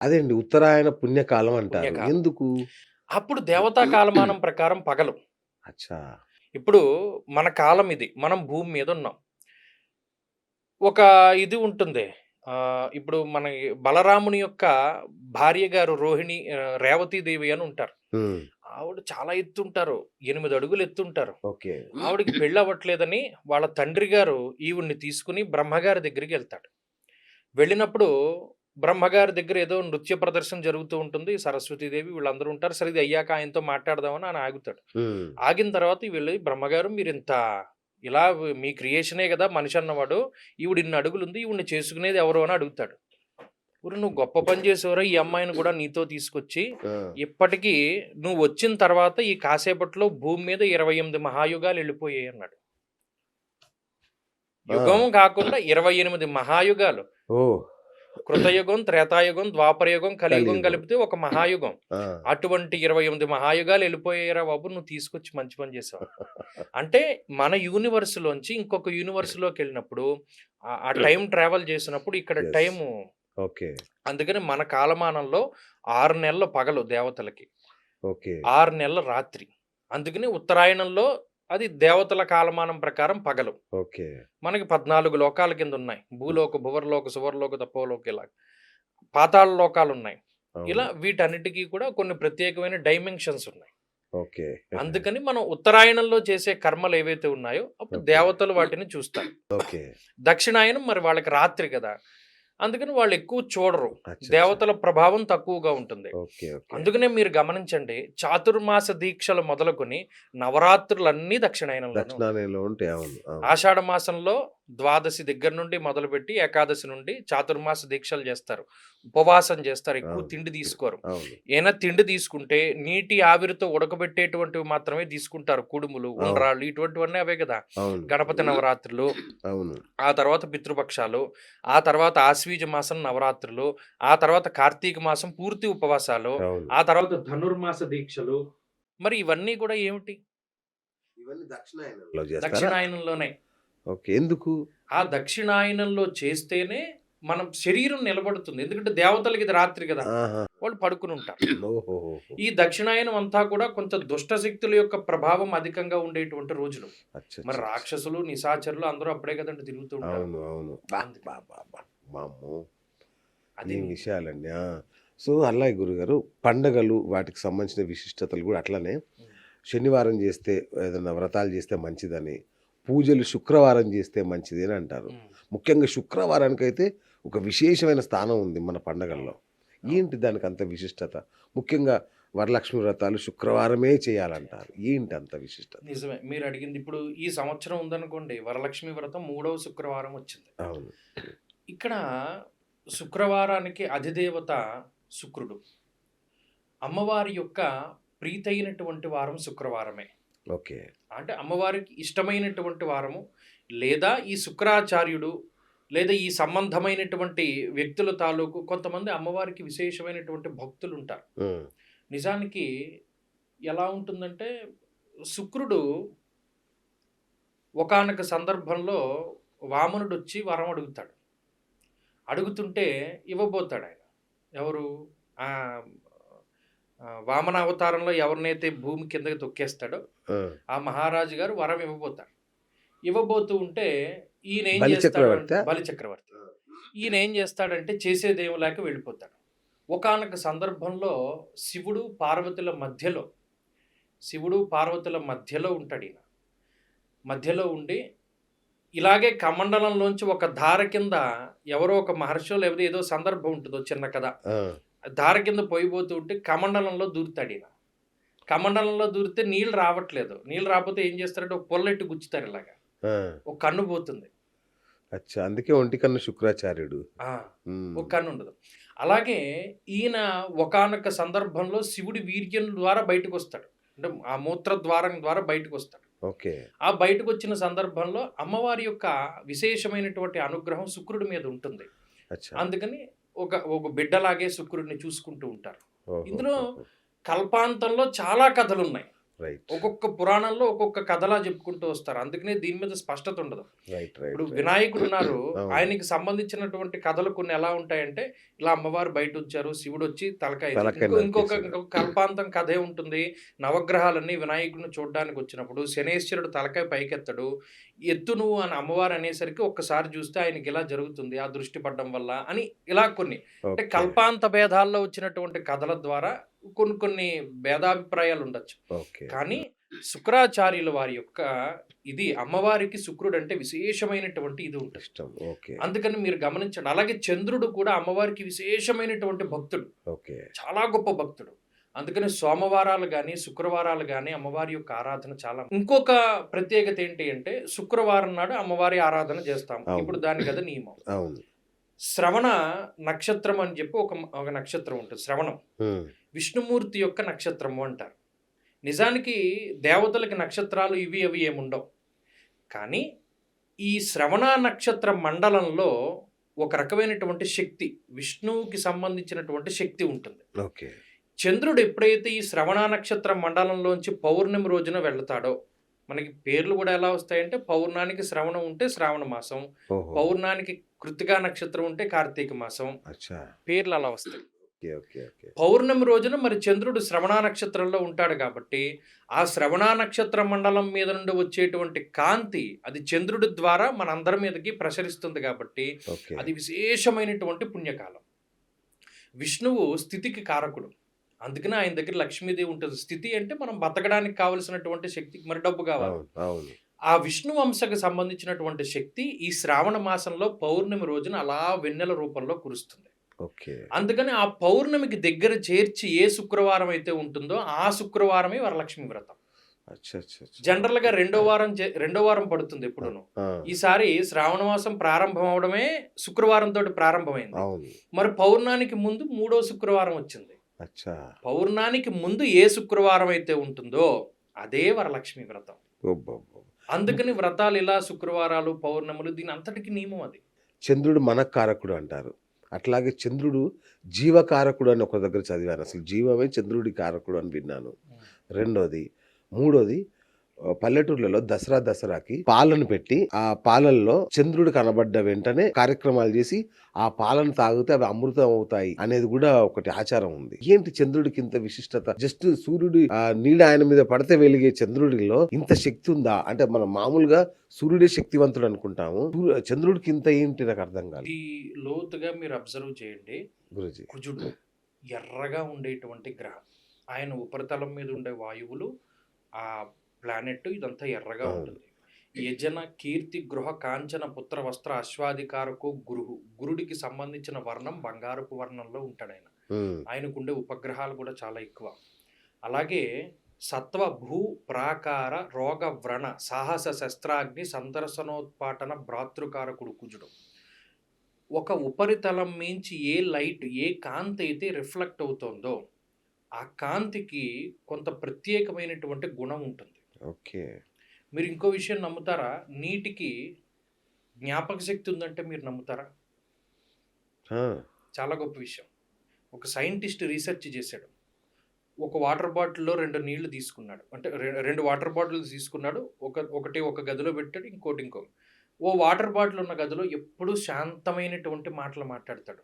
అదే అండి. ఉత్తరాయణ పుణ్యకాలం అంటారు. పుణ్యకాలం. ఎందుకు? అప్పుడు దేవతా కాలమానం ప్రకారం పగలు. అచ్చా! ఇప్పుడు మన కాలం ఇది. మనం భూమి మీద ఉన్నాం. ఒక ఇది ఉంటుంది. ఇప్పుడు మన బలరాముని యొక్క భార్య గారు రోహిణి రేవతీదేవి అని ఉంటారు. ఆవిడ చాలా ఎత్తుంటారు. 8 అడుగులు ఎత్తుంటారు. ఓకే. ఆవిడకి పెళ్ళవ్వట్లేదని వాళ్ళ తండ్రి గారు ఈవిడ్ని తీసుకొని బ్రహ్మగారి దగ్గరికెళ్తాడు. వెళ్ళినప్పుడు బ్రహ్మగారి దగ్గర ఏదో నృత్య ప్రదర్శన జరుగుతూ ఉంటుంది. సరస్వతీదేవి వీళ్ళందరూ ఉంటారు. సరే ఇది అయ్యాక ఆయనతో మాట్లాడదామని ఆయన ఆగుతాడు. ఆగిన తర్వాత వీళ్ళు బ్రహ్మగారు మీరింత ఇలా మీ క్రియేషనే కదా మనిషి అన్నవాడు. ఈవిడ ఇన్ని అడుగులుంది. ఈవిడ్ని చేసుకునేది ఎవరు అని అడుగుతాడు. ఒరేయ్! నువ్వు గొప్ప పని చేసావురా ఈ అమ్మాయిని కూడా నీతో తీసుకొచ్చి. ఇప్పటికి నువ్వు వచ్చిన తర్వాత ఈ కాసేపట్లో భూమి మీద 28 మహాయుగాలు వెళ్ళిపోయాయి అన్నాడు. యుగం కాకుండా 28 మహాయుగాలు. కృతయుగం, త్రేతాయుగం, ద్వాపరయుగం, కలియుగం. కలిపితే ఒక మహాయుగం. అటువంటి 28 మహాయుగాలు వెళ్ళిపోయాయిరా బాబు! నువ్వు తీసుకొచ్చి మంచి పని చేసావు. అంటే మన యూనివర్స్‌లోంచి ఇంకొక యూనివర్స్‌లోకెళ్ళినప్పుడు ఆహ్, ఆ టైమ్ ట్రావెల్ చేసినప్పుడు ఇక్కడ. Time okay. అందుకని మన కాలమానంలో 6 నెలలు పగలు దేవతలకి. ఓకే. 6 నెలలు రాత్రి. అందుకని ఉత్తరాయణంలో అది దేవతల కాలమానం ప్రకారం పగలు. ఓకే. మనకి 14 లోకాల కింద ఉన్నాయి. భూలోక, భువర్లోక, సువర్లోక, తపోలోక ఇలా. పాతాళ లోకాలున్నాయి. ఇలా అవును. వీటన్నిటికి కూడా కొన్ని ప్రత్యేకమైన డైమెన్షన్స్ ఉన్నాయి. ఓకే. అందుకని మనం ఉత్తరాయణంలో చేసే కర్మలు ఏవైతే ఉన్నాయో అప్పుడు. దేవతలు వాటిని చూస్తారు. ఓకే. దక్షిణాయనం మరి వాళ్ళకి రాత్రి కదా! అందుకని వాళ్ళు ఎక్కువ చూడరు. దేవతల ప్రభావం తక్కువగా ఉంటుంది. అందుకనే మీరు గమనించండి చాతుర్మాస దీక్షలు మొదలుకొని నవరాత్రులన్నీ. దక్షిణాయనంలో. ఆషాఢ మాసంలో ద్వాదశి దగ్గర నుండి మొదలుపెట్టి ఏకాదశి నుండి చాతుర్మాస దీక్షలు చేస్తారు. ఉపవాసం చేస్తారు. ఎక్కువ. తిండి తీసుకోరు. ఏమైనా తిండి తీసుకుంటే నీటి ఆవిరితో ఉడకబెట్టేటువంటివి మాత్రమే తీసుకుంటారు. కుడుములు. ఉండ్రాళ్ళు ఇటువంటివన్నీ అవే కదా! గణపతి నవరాత్రులు. ఆ తర్వాత పితృపక్షాలు, ఆ తర్వాత ఆశ్వీజ మాసం నవరాత్రులు, ఆ తర్వాత కార్తీక మాసం పూర్తి ఉపవాసాలు. ఆ తర్వాత ధనుర్మాస దీక్షలు. మరి ఇవన్నీ కూడా ఏమిటి? ఇవన్నీ దక్షిణాయనంలో? దక్షిణాయనంలోనే. ఓకే. ఎందుకు? ఆ దక్షిణాయనంలో చేస్తేనే మనం శరీరం నిలబడుతుంది. ఎందుకంటే దేవతలకి ఇది రాత్రి కదా! వాళ్ళు పడుకుని ఉంటారు. ఈ దక్షిణాయనం అంతా కూడా కొంచెం దుష్ట శక్తుల యొక్క ప్రభావం అధికంగా ఉండేటువంటి రోజులు. మరి రాక్షసులు, నిశాచరులు అందరూ అప్పుడే కదండీ తిరుగుతూ ఉంటారు. అది విషయాలండి. సో, అలాగే గురుగారు పండగలు వాటికి సంబంధించిన విశిష్టతలు కూడా అట్లనే. శనివారం చేస్తే ఏదైనా వ్రతాలు చేస్తే మంచిదని, పూజలు శుక్రవారం చేస్తే మంచిది అని అంటారు. ముఖ్యంగా శుక్రవారానికైతే ఒక విశేషమైన స్థానం ఉంది మన పండగల్లో. ఏంటి దానికి అంత విశిష్టత? ముఖ్యంగా వరలక్ష్మి వ్రతాలు శుక్రవారమే చేయాలంటారు. ఏంటి అంత విశిష్టత? నిజమే. మీరు అడిగింది ఇప్పుడు ఈ సంవత్సరం ఉందనుకోండి వరలక్ష్మి వ్రతం మూడవ శుక్రవారం వచ్చింది. అవును. ఇక్కడ శుక్రవారానికి అధిదేవత శుక్రుడు. అమ్మవారి యొక్క ప్రీతైనటువంటి వారం శుక్రవారమే. ఓకే. అంటే అమ్మవారికి ఇష్టమైనటువంటి వారము లేదా ఈ శుక్రాచార్యుడు లేదా ఈ సంబంధమైనటువంటి వ్యక్తుల తాలూకు కొంతమంది అమ్మవారికి విశేషమైనటువంటి భక్తులు ఉంటారు. నిజానికి ఎలా ఉంటుందంటే శుక్రుడు ఒకానొక సందర్భంలో వామనుడొచ్చి వరం అడుగుతాడు. అడుగుతుంటే ఇవ్వబోతాడు ఆయన. ఎవరు? వామన అవతారంలో ఎవరినైతే భూమి కిందకి తొక్కేస్తాడో ఆ! మహారాజు గారు వరం ఇవ్వబోతాడు. ఇవ్వబోతూ ఉంటే ఈయన ఏం బలి చేస్తాడు చక్రవర్తా? అంటే బలి చక్రవర్తి. ఈయన ఏం చేస్తాడంటే చేసేదేమి లేక వెళ్ళిపోతాడు. ఒకానొక సందర్భంలో శివుడు, పార్వతుల మధ్యలో శివుడు, పార్వతుల మధ్యలో ఉంటాడు ఈయన. మధ్యలో ఉండి ఇలాగే కమండలంలోంచి ఒక ధార కింద ఎవరో ఒక మహర్షో లేకపోతే ఏదో సందర్భం ఉంటుందో చిన్న కథ. ధార కింద పోయిపోతూ ఉంటే కమండలంలో దూరుతాడు ఈయన. కమండలంలో దూరితే నీళ్ళు రావట్లేదు. నీళ్ళు రాకపోతే ఏం చేస్తారంటే ఒక పుల్లెట్టి గుచ్చుతారు ఇలాగా. ఒక కన్ను పోతుంది. అచ్చా! అందుకే ఒంటికన్ను శుక్రాచార్యుడు. ఆ! హ్మ్. ఒక కన్ను ఉండదు. అలాగే ఈయన ఒకానొక సందర్భంలో శివుడి వీర్యం ద్వారా బయటకొస్తాడు. అంటే ఆ మూత్ర ద్వారం ద్వారా బయటకొస్తాడు. ఓకే. ఆ బయటకొచ్చిన సందర్భంలో అమ్మవారి యొక్క విశేషమైనటువంటి అనుగ్రహం శుక్రుడి మీద ఉంటుంది. అందుకని ఒక ఒక బిడ్డలాగే శుక్రుడిని చూసుకుంటూ ఉంటారు. ఇందులో! కల్పాంతంలో చాలా కథలున్నాయి. రైట్ ఒక్కొక్క పురాణంలో ఒక్కొక్క కథలా చెప్పుకుంటూ వస్తారు. అందుకనే దీని మీద స్పష్టత ఉండదు. ఇప్పుడు వినాయకుడు ఉన్నారు. ఆయనకి సంబంధించినటువంటి కథలు కొన్ని ఎలా ఉంటాయంటే ఇలా అమ్మవారు బయట ఉంచారు శివుడు వచ్చి తలకాయ తలకాయ ఇంకో- ఇంకొక కల్పాంతం కథే ఉంటుంది. నవగ్రహాలన్నీ వినాయకుడిని చూడడానికి వచ్చినప్పుడు శనేశ్వరుడు తలకాయ పైకెత్తడు. ఎత్తు నువ్వు అని అమ్మవారు అనేసరికి ఒక్కసారి చూస్తే ఆయనకి ఇలా జరుగుతుంది ఆ దృష్టి పడడం వల్ల అని ఇలా కొన్ని. అంటే కల్పాంత భేదాల్లో వచ్చినటువంటి కథల ద్వారా కొన్ని కొన్ని భేదాభిప్రాయాలు ఉండొచ్చు. కానీ శుక్రాచార్యుల వారి యొక్క ఇది అమ్మవారికి శుక్రుడు అంటే విశేషమైనటువంటి ఇది ఉంటుంది. ఇష్టం. ఓకే. అందుకని మీరు గమనించండి. అలాగే చంద్రుడు కూడా అమ్మవారికి విశేషమైనటువంటి భక్తుడు. ఓకే. చాలా గొప్ప భక్తుడు. అందుకని సోమవారాలు కానీ శుక్రవారాలు కానీ అమ్మవారి యొక్క ఆరాధన చాలా ఇంకొక ప్రత్యేకత ఏంటి అంటే శుక్రవారం నాడు అమ్మవారి ఆరాధన చేస్తాం. ఇప్పుడు దాని కదా నియమం. శ్రవణ నక్షత్రం అని చెప్పి ఒక ఒక నక్షత్రం ఉంటుంది శ్రవణం. విష్ణుమూర్తి యొక్క నక్షత్రము అంటారు. నిజానికి దేవతలకి నక్షత్రాలు ఇవి అవి ఏముండవు కానీ ఈ శ్రవణ నక్షత్ర మండలంలో ఒక రకమైనటువంటి శక్తి విష్ణువుకి సంబంధించినటువంటి శక్తి ఉంటుంది. ఓకే. చంద్రుడు ఎప్పుడైతే ఈ శ్రవణ నక్షత్ర మండలంలోంచి పౌర్ణమి రోజున వెళ్తాడో మనకి పేర్లు కూడా ఎలా వస్తాయంటే పౌర్ణానికి శ్రవణం ఉంటే శ్రావణ మాసం పౌర్ణానికి కృతికా నక్షత్రం ఉంటే కార్తీక మాసం. పేర్లు అలా వస్తాయి. పౌర్ణమి రోజున మరి చంద్రుడు శ్రవణ నక్షత్రంలో ఉంటాడు కాబట్టి ఆ శ్రవణ నక్షత్ర మండలం మీద నుండి వచ్చేటువంటి కాంతి అది చంద్రుడి ద్వారా మనందరి మీదకి ప్రసరిస్తుంది కాబట్టి అది విశేషమైనటువంటి పుణ్యకాలం. విష్ణువు స్థితికి కారకుడు. అందుకనే ఆయన దగ్గర లక్ష్మీదేవి ఉంటుంది. స్థితి అంటే మనం బతకడానికి కావలసినటువంటి శక్తికి మరి డబ్బు కావాలి. ఆ విష్ణు వంశకు సంబంధించినటువంటి శక్తి ఈ శ్రావణ మాసంలో పౌర్ణమి రోజున అలా వెన్నెల రూపంలో కురుస్తుంది. అందుకని ఆ పౌర్ణమికి దగ్గర చేర్చి ఏ శుక్రవారం అయితే ఉంటుందో ఆ శుక్రవారమే వరలక్ష్మి వ్రతం. జనరల్గా రెండో వారం రెండో వారం పడుతుంది ఎప్పుడును. ఈసారి శ్రావణ మాసం ప్రారంభం అవడమే శుక్రవారం తోటి ప్రారంభమైంది. మరి పౌర్ణానికి ముందు మూడో శుక్రవారం వచ్చింది. అచ్చా. పౌర్ణానికి ముందు ఏ శుక్రవారం అయితే ఉంటుందో అదే వరలక్ష్మి వ్రతం. అందుకని వ్రతాలు ఇలా శుక్రవారాలు పౌర్ణములు దీని అంతటికి నియమం అది. చంద్రుడు మనకారకుడు అంటారు. అట్లాగే చంద్రుడు జీవకారకుడు అని ఒక దగ్గర చదివాను. అసలు జీవమే చంద్రుడి కారకుడు అని విన్నాను. రెండోది మూడోది పల్లెటూర్లలో దసరా దసరాకి పాలను పెట్టి ఆ పాలల్లో చంద్రుడు కనబడ్డ వెంటనే కార్యక్రమాలు చేసి ఆ పాలను తాగితే అవి అమృతం అవుతాయి అనేది కూడా ఒకటి ఆచారం ఉంది. ఏంటి చంద్రుడికి ఇంత విశిష్టత? జస్ట్ సూర్యుడి ఆ, నీడ ఆయన మీద పడితే వెలిగే చంద్రుడిలో ఇంత శక్తి ఉందా? అంటే మనం మామూలుగా సూర్యుడే శక్తివంతుడు అనుకుంటాము. చంద్రుడికి ఇంత ఏంటి నాకు అర్థం కాదు ఇది లోతుగా మీరు అబ్జర్వ్ చేయండి. గురుజీ. కుజుడు ఎర్రగా ఉండేటువంటి గ్రహం. ఆయన ఉపరితలం మీద ఉండే వాయువులు ఆ ప్లానెట్ ఇదంతా ఎర్రగా. ఉంటుంది. యజన కీర్తి గృహ కాంచన పుత్ర వస్త్ర అశ్వాధికారకు గురువు గురుడికి సంబంధించిన వర్ణం బంగారపు వర్ణంలో ఉంటాడు ఆయన ఆయనకుండే ఉపగ్రహాలు కూడా చాలా ఎక్కువ. అలాగే సత్వ భూ ప్రాకార రోగ వ్రణ సాహస శస్త్రాగ్ని సందర్శనోత్పాటన భ్రాతృకారకుడు కుజుడు. ఒక ఉపరితలం మించి ఏ లైట్ ఏ కాంతి అయితే రిఫ్లెక్ట్ అవుతుందో ఆ కాంతికి కొంత ప్రత్యేకమైనటువంటి గుణం ఉంటుంది. ఓకే. మీరు ఇంకో విషయం నమ్ముతారా? నీటికి జ్ఞాపక శక్తి ఉందంటే మీరు నమ్ముతారా? చాలా గొప్ప విషయం. ఒక సైంటిస్ట్ రీసెర్చ్ చేశాడు. ఒక వాటర్ బాటిల్లో రెండు నీళ్ళు తీసుకున్నాడు. అంటే రెండు వాటర్ బాటిల్స్ తీసుకున్నాడు. ఒక ఒకటి ఒక గదిలో పెట్టాడు ఇంకోటి ఇంకో ఓ వాటర్ బాటిల్ ఉన్న గదిలో ఎప్పుడూ శాంతమైనటువంటి మాటలు మాట్లాడతాడు.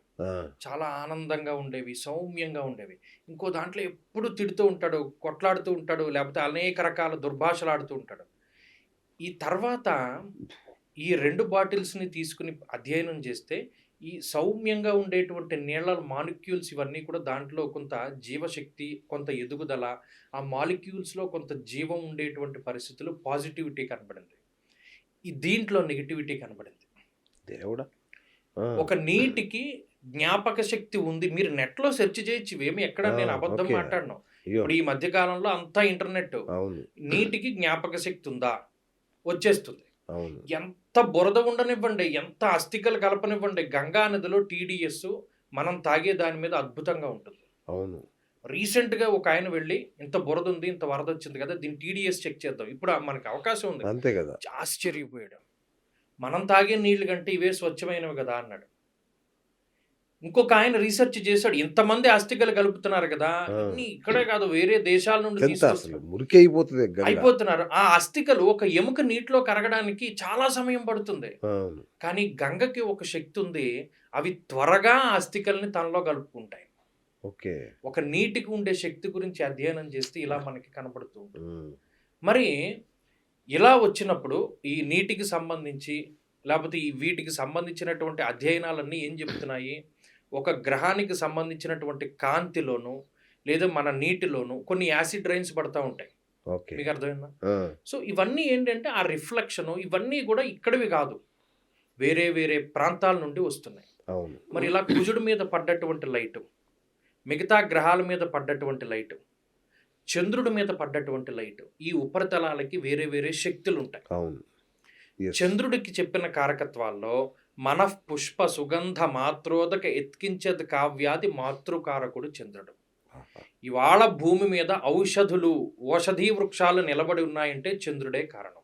చాలా ఆనందంగా ఉండేవి సౌమ్యంగా ఉండేవి. ఇంకో దాంట్లో ఎప్పుడు తిడుతూ ఉంటాడు కొట్లాడుతూ ఉంటాడు లేకపోతే అనేక రకాల దుర్భాషలు ఆడుతూ ఉంటాడు. ఈ తర్వాత ఈ రెండు బాటిల్స్ని తీసుకుని అధ్యయనం చేస్తే ఈ సౌమ్యంగా ఉండేటువంటి నీళ్ళ మాలిక్యూల్స్ ఇవన్నీ కూడా దాంట్లో కొంత జీవశక్తి కొంత ఎదుగుదల ఆ మాలిక్యూల్స్లో కొంత జీవం ఉండేటువంటి పరిస్థితులు పాజిటివిటీ కనబడింది. ఈ దీంట్లో నెగిటివిటీ కనబడింది. దేవుడా. ఒక నీటికి జ్ఞాపక శక్తి ఉంది. మీరు నెట్లో సెర్చ్ చేయొచ్చు ఇవేమి ఎక్కడ నేను అబద్ధం. మాట్లాడను. ఇప్పుడు ఈ మధ్య కాలంలో అంతా ఇంటర్నెట్ నీటికి జ్ఞాపక శక్తి ఉందా? వచ్చేస్తుంది. ఎంత బురద ఉండనివ్వండి ఎంత అస్థికలు కలపనివ్వండి గంగా నదిలో టీడీఎస్ మనం తాగే దాని మీద అద్భుతంగా ఉంటుంది. అవును. రీసెంట్గా ఒక ఆయన వెళ్ళి ఇంత బురద ఉంది ఇంత వరద వచ్చింది కదా దీన్ని టీడీఎస్ చెక్ చేద్దాం. ఇప్పుడు మనకి అవకాశం ఉంది. అంతే కదా. ఆశ్చర్యపోయాడు. మనం తాగే నీళ్ళు కంటే ఇవే స్వచ్ఛమైనవి కదా అన్నాడు. ఇంకొక ఆయన రీసెర్చ్ చేశాడు. ఇంతమంది అస్థికలు కలుపుతున్నారు కదా. అన్ని ఇక్కడే కాదు వేరే దేశాల నుండి. మురికి అయిపోతుంది అయిపోతున్నారు. ఆ అస్థికలు ఒక ఎముక నీటిలో కరగడానికి చాలా సమయం పడుతుంది. కానీ గంగకి ఒక శక్తి ఉంది. అవి త్వరగా ఆ అస్థికల్ని తనలో కలుపుకుంటాయి. ఓకే. ఒక నీటికి ఉండే శక్తి గురించి అధ్యయనం చేస్తే ఇలా మనకి కనబడుతూ ఉంటుంది. ఉమ్, మరి ఇలా వచ్చినప్పుడు ఈ నీటికి సంబంధించి లేకపోతే ఈ వీటికి సంబంధించినటువంటి అధ్యయనాలన్నీ ఏం చెప్తున్నాయి? ఒక గ్రహానికి సంబంధించినటువంటి కాంతిలోను లేదా మన నీటిలోను కొన్ని యాసిడ్ రైన్స్ పడతా ఉంటాయి. ఓకే. మీకు అర్థమైందా? సో ఇవన్నీ ఏంటంటే ఆ రిఫ్లెక్షన్ ఇవన్నీ కూడా ఇక్కడివి కాదు. వేరే వేరే ప్రాంతాల నుండి వస్తున్నాయి. మరి ఇలా కుజుడి మీద పడ్డటువంటి లైటు మిగతా గ్రహాల మీద పడ్డటువంటి లైటు చంద్రుడి మీద పడ్డటువంటి లైటు ఈ ఉపరితలాలకి వేరే వేరే శక్తులు ఉంటాయి అవును. చంద్రుడికి చెప్పిన కారకత్వాల్లో మన పుష్ప సుగంధ మాత్రోదక ఎత్కించేది కావ్యాది మాతృకారకుడు చంద్రుడు. ఇవాళ భూమి మీద ఔషధులు ఔషధీ వృక్షాలు నిలబడి ఉన్నాయంటే చంద్రుడే కారణం